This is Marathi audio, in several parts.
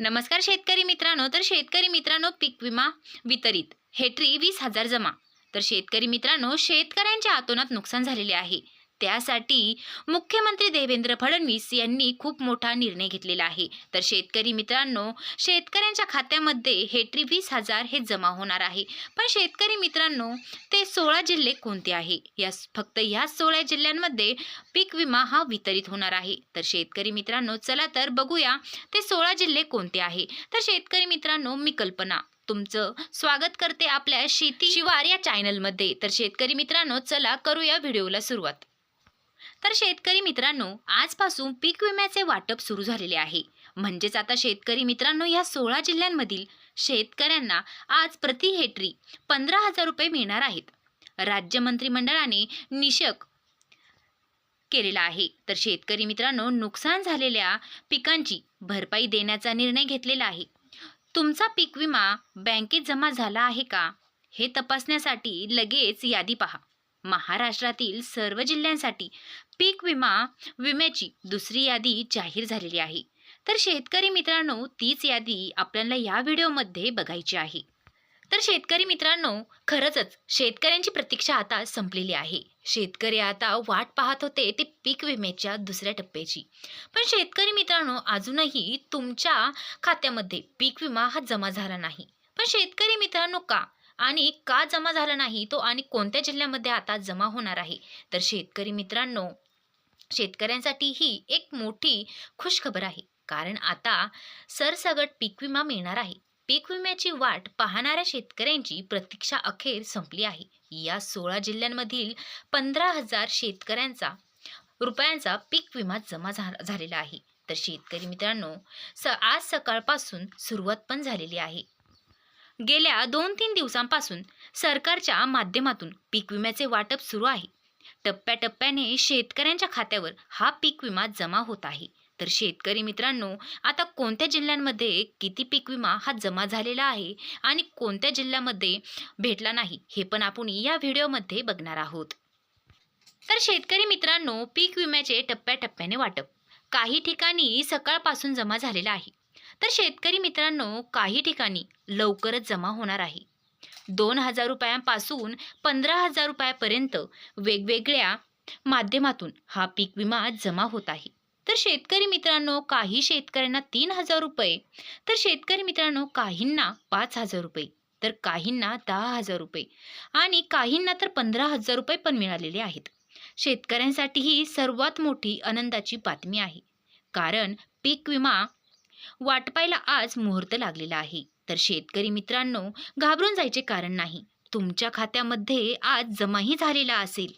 नमस्कार शेतकरी मित्रांनो. तर शेतकरी मित्रांनो पीक विमा वितरित. हेटरी वीस हजार जमा. तर शेतकरी मित्रांनो शेतकऱ्यांच्या आतोनात नुकसान झालेले आहे. त्यासाठी मुख्यमंत्री देवेंद्र फडणवीस यांनी खूप मोठा निर्णय घेतलेला आहे. तर शेतकरी मित्रांनो शेतकऱ्यांच्या खात्यामध्ये हे वीस हजार हे जमा होणार आहे. पण शेतकरी मित्रांनो ते सोळा जिल्हे कोणते आहे? या फक्त ह्या सोळा जिल्ह्यांमध्ये पीक विमा हा वितरित होणार आहे. तर शेतकरी मित्रांनो चला तर बघूया ते सोळा जिल्हे कोणते आहे. तर शेतकरी मित्रांनो मी कल्पना तुमचं स्वागत करते आपल्या शेती शिवार या चॅनलमध्ये तर शेतकरी मित्रांनो चला करूया व्हिडिओला सुरुवात. तर शेतकरी मित्रांनो आजपासून पीक विम्याचे वाटप सुरू झालेले आहे. म्हणजेच आता शेतकरी मित्रांनो या सोळा जिल्ह्यांमधील शेतकऱ्यांना आज प्रति हेक्टरी पंधरा हजार रुपये मिळणार आहेत. राज्य मंत्रिमंडळाने निषक केलेला आहे. तर शेतकरी मित्रांनो नुकसान झालेल्या पिकांची भरपाई देण्याचा निर्णय घेतलेला आहे. तुमचा पीक विमा बँकेत जमा झाला आहे का? हे तपासण्यासाठी लगेच यादी पहा. महाराष्ट्रातील सर्व जिल्ह्यांसाठी पीक विमा विम्याची दुसरी यादी जाहीर झालेली आहे. तर शेतकरी मित्रांनो तीच यादी आपल्याला या व्हिडिओमध्ये बघायची आहे. तर शेतकरी मित्रांनो खरंच शेतकऱ्यांची प्रतीक्षा आता संपलेली आहे. शेतकरी आता वाट पाहत होते ते पीक विम्याच्या दुसऱ्या टप्प्याची. पण शेतकरी मित्रांनो अजूनही तुमच्या खात्यामध्ये पीक विमा हा जमा झाला नाही. पण शेतकरी मित्रांनो का? आणि का जमा झाला नाही तो आणि कोणत्या जिल्ह्यामध्ये आता जमा होणार आहे? तर शेतकरी मित्रांनो शेतकऱ्यांसाठी ही एक मोठी खुशखबर आहे. कारण आता सरसगट पीक विमा मिळणार आहे. पीक विम्याची वाट पाहणाऱ्या शेतकऱ्यांची प्रतीक्षा अखेर संपली आहे. या सोळा जिल्ह्यांमधील पंधरा हजार शेतकऱ्यांचा रुपयांचा पीक विमा जमा झा- झालेला आहे. तर शेतकरी मित्रांनो स आज सकाळपासून सुरुवात पण झालेली आहे. गेल्या दोन तीन दिवसांपासून सरकारच्या माध्यमातून पीक विम्याचे वाटप सुरू आहे. टप्प्याटप्प्याने शेतकऱ्यांच्या खात्यावर हा पीक विमा जमा होत आहे. तर शेतकरी मित्रांनो आता कोणत्या जिल्ह्यांमध्ये किती पीक विमा हा जमा झालेला आहे आणि कोणत्या जिल्ह्यामध्ये भेटला नाही हे पण आपण या व्हिडिओमध्ये बघणार आहोत. तर शेतकरी मित्रांनो पीक विम्याचे टप्प्याटप्प्याने वाटप काही ठिकाणी सकाळपासून जमा झालेला आहे. तर शेतकरी मित्रांनो काही ठिकाणी लवकरच जमा होणार आहे. दोन हजार रुपयांपासून पंधरा हजार रुपयापर्यंत वेगवेगळ्या माध्यमातून हा पीक विमा जमा होत आहे. तर शेतकरी मित्रांनो काही शेतकऱ्यांना तीन हजार रुपये तर शेतकरी मित्रांनो काहींना पाच हजार रुपये तर काहींना दहा हजार रुपये आणि काहींना तर पंधरा हजार रुपये पण मिळालेले आहेत. शेतकऱ्यांसाठी ही सर्वात मोठी आनंदाची बातमी आहे. कारण पीक विमा वाटपायला आज मुहूर्त लागलेला आहे. तर शेतकरी मित्रांनो घाबरून जायचे कारण नाही. तुमच्या खात्यामध्ये आज जमाही झालेला असेल.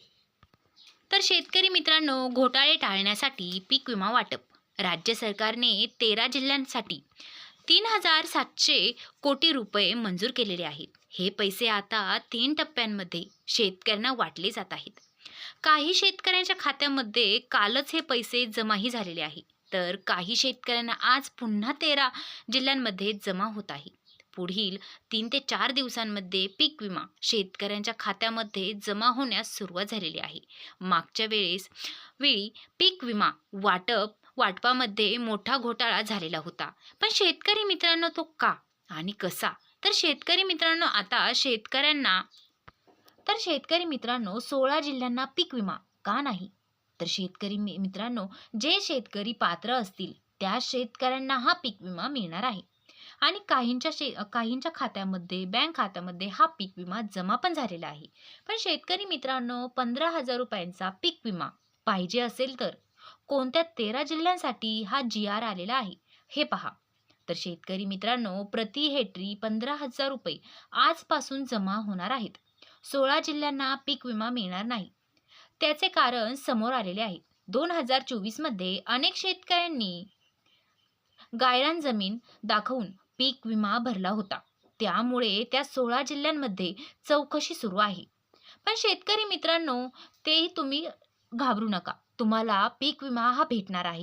तर शेतकरी मित्रांनो घोटाळे टाळण्यासाठी पीक विमा वाटप. राज्य सरकारने तेरा जिल्ह्यांसाठी तीन हजार सातशे कोटी रुपये मंजूर केलेले आहेत. हे पैसे आता तीन टप्प्यांमध्ये शेतकऱ्यांना वाटले जात आहेत. काही शेतकऱ्यांच्या खात्यामध्ये कालच हे पैसे जमाही झालेले आहे तर काही शेतकऱ्यांना आज पुन्हा तेरा जिल्ह्यांमध्ये जमा होत आहे. पुढील तीन ते चार दिवसांमध्ये पीक विमा शेतकऱ्यांच्या खात्यामध्ये जमा होण्यास सुरुवात झालेली आहे. मागच्या वेळेस वेळी पीक विमा वाटप वाटपामध्ये मोठा घोटाळा झालेला होता. पण शेतकरी मित्रांनो तो का आणि कसा? तर शेतकरी मित्रांनो आता शेतकऱ्यांना तर शेतकरी मित्रांनो सोळा जिल्ह्यांना पीक विमा का नाही? तर शेतकरी मि- मित्रांनो जे शेतकरी पात्र असतील त्या शेतकऱ्यांना हा पीक विमा मिळणार आहे. आणि काहींच्या शे काहींच्या खात्यामध्ये बँक खात्यामध्ये हा पीक विमा जमा पण झालेला आहे. पण शेतकरी मित्रांनो पंधरा हजार रुपयांचा पीक विमा पाहिजे असेल तर कोणत्या तेरा जिल्ह्यांसाठी हा जी आर आलेला आहे हे पहा. तर शेतकरी मित्रांनो प्रति हेक्टरी पंधरा हजार रुपये आजपासून जमा होणार आहेत. सोळा जिल्ह्यांना पीक विमा मिळणार नाही. त्याचे कारण समोर आलेले आहे. दोन हजार चोवीसमध्ये अनेक शेतकऱ्यांनी गायरान जमीन दाखवून पीक विमा भरला होता. त्यामुळे त्या सोळा जिल्ह्यांमध्ये चौकशी सुरू आहे. पण शेतकरी मित्रांनो तेही तुम्ही घाबरू नका. तुम्हाला पीक विमा हा भेटणार आहे.